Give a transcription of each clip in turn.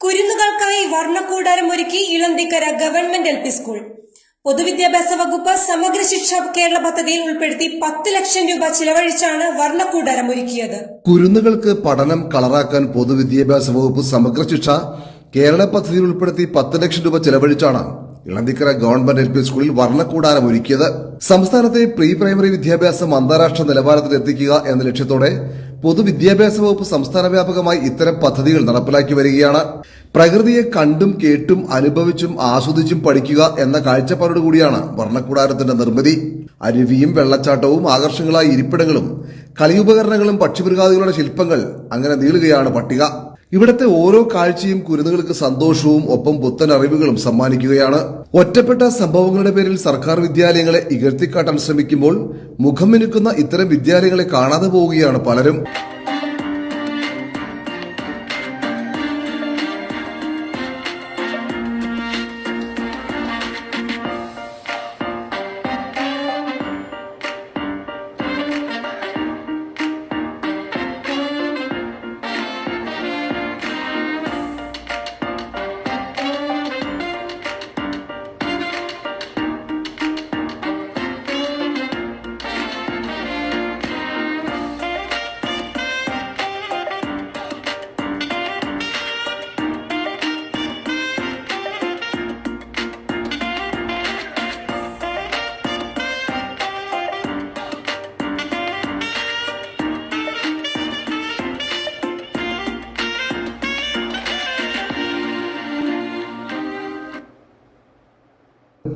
കുരുന്നുകൾക്കായി വർണക്കൂടാരം ഒരുക്കി Elanthikkara government L P school. പൊതുവിദ്യാഭ്യാസ വകുപ്പ് സമഗ്ര ശിക്ഷ കേരള പദ്ധതിയിൽ ഉൾപ്പെടുത്തി പത്ത് ലക്ഷം രൂപ ചിലവഴിച്ചാണ് വർണക്കൂടാരം ഒരുക്കിയത്. കുരുന്നുകൾക്ക് പഠനം കളറാക്കാൻ പൊതുവിദ്യാഭ്യാസ വകുപ്പ് സമഗ്ര ശിക്ഷ കേരള പദ്ധതിയിൽ ഉൾപ്പെടുത്തി പത്ത് ലക്ഷം രൂപ ചെലവഴിച്ചാണ് ഇളന്തിക്കര ഗവൺമെന്റ് എൽ പി സ്കൂളിൽ വർണക്കൂടാരം ഒരുക്കിയത്. സംസ്ഥാനത്തെ പ്രീ പ്രൈമറി വിദ്യാഭ്യാസം അന്താരാഷ്ട്ര നിലവാരത്തിൽ എത്തിക്കുക എന്ന ലക്ഷ്യത്തോടെ പൊതുവിദ്യാഭ്യാസ വകുപ്പ് സംസ്ഥാന വ്യാപകമായി ഇത്തരം പദ്ധതികൾ നടപ്പിലാക്കി വരികയാണ്. പ്രകൃതിയെ കണ്ടും കേട്ടും അനുഭവിച്ചും ആസ്വദിച്ചും പഠിക്കുക എന്ന കാഴ്ചപ്പാടോടുകൂടിയാണ് വർണക്കൂടാരത്തിന്റെ നിർമ്മിതി. അരുവിയും വെള്ളച്ചാട്ടവും ആകർഷങ്ങളായ ഇരിപ്പിടങ്ങളും കളിയുപകരണങ്ങളും പക്ഷിമൃഗാദികളുടെ ശില്പങ്ങൾ അങ്ങനെ നീളുകയാണ് പട്ടിക. ഇവിടത്തെ ഓരോ കാഴ്ചയും കുരുന്നുകൾക്ക് സന്തോഷവും ഒപ്പം പുത്തൻ അറിവുകളും സമ്മാനിക്കുകയാണ്. ഒറ്റപ്പെട്ട സംഭവങ്ങളുടെ പേരിൽ സർക്കാർ വിദ്യാലയങ്ങളെ ഇകഴ്ത്തിക്കാട്ടാൻ ശ്രമിക്കുമ്പോൾ മുഖം മിനുക്കുന്ന ഇത്തരം വിദ്യാലയങ്ങളെ കാണാതെ പോവുകയാണ് പലരും.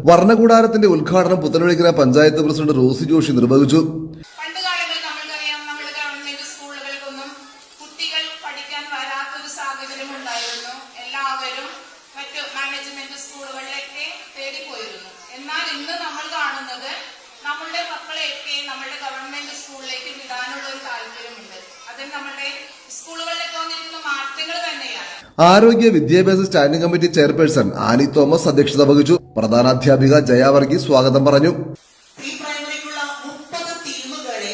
വർണകൂടാരത്തിന്റെ ഉദ്ഘാടനം പുത്തനൊഴിക്കര പഞ്ചായത്ത് പ്രസിഡന്റ് റോസി ജോഷി നിർവഹിച്ചു. എന്നാൽ ഇന്ന് നമ്മൾ കാണുന്നത് നമ്മളുടെ മക്കളെയൊക്കെ നമ്മുടെ ഗവൺമെന്റ് സ്കൂളിലേക്ക് വിടാനുള്ള അത് നമ്മുടെ മാറ്റങ്ങൾ തന്നെയാണ്. ആരോഗ്യ വിദ്യാഭ്യാസ standing committee chairperson Annie Thomas അധ്യക്ഷത വഹിച്ചു. പ്രധാനാധ്യാപിക ജയാവർഗി സ്വാഗതം പറഞ്ഞു. പ്രീ പ്രൈമറിക്കുള്ള മുപ്പത് ടീമുകളെ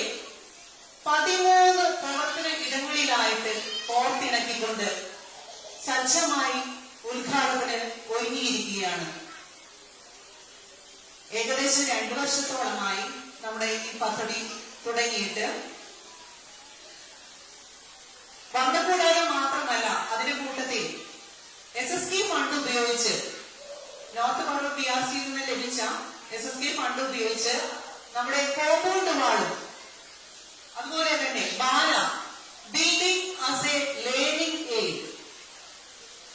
പതിമൂന്ന് പ്രവർത്തന ഇടങ്ങളിലായിട്ട് കോർത്തിണക്കിക്കൊണ്ട് സജ്ജമായി ഉദ്ഘാടനത്തിന് ഒരുങ്ങിയിരിക്കുകയാണ്. ഏകദേശം രണ്ടു വർഷത്തോളമായി നമ്മുടെ ഈ പദ്ധതി തുടങ്ങിയിട്ട് വർണക്കൂടാരം മാത്രമല്ല അതിന്റെ കൂട്ടത്തിൽ എസ് എസ് കെ ഫണ്ട് ഉപയോഗിച്ച് നോർത്ത് പവർ പി ആർ സിയിൽ നിന്ന് ലഭിച്ച എസ് എസ് കെ ഫണ്ട് ഉപയോഗിച്ച് നമ്മുടെ കോമ്പൗണ്ട് വാളും അതുപോലെ തന്നെ BaLA building as a learning aid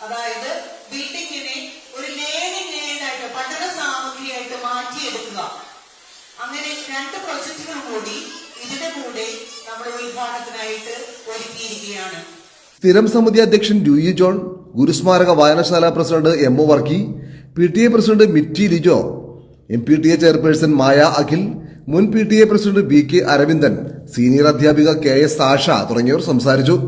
അതായത് ബിൽഡിങ്ങിനെ ഒരു ലേണിംഗ് എയ്ഡായിട്ട് പഠന സാമഗ്രിയായിട്ട് മാറ്റിയെടുക്കുക. അങ്ങനെ രണ്ട് പ്രൊജക്ടുകൾ കൂടെ ഒരുക്കിയിരിക്കുകയാണ്. സ്ഥിരം സമിതി അധ്യക്ഷൻ ഡ്യൂയി ജോൺ ഗുരുസ്മാരക വായനശാല president M O Varkey P T A president Mitty Lijo M P T A chairperson Maya Akhil മുൻ P T A president B K Aravindan senior അധ്യാപിക കെ എസ് ആഷ തുടങ്ങിയവർ സംസാരിച്ചു.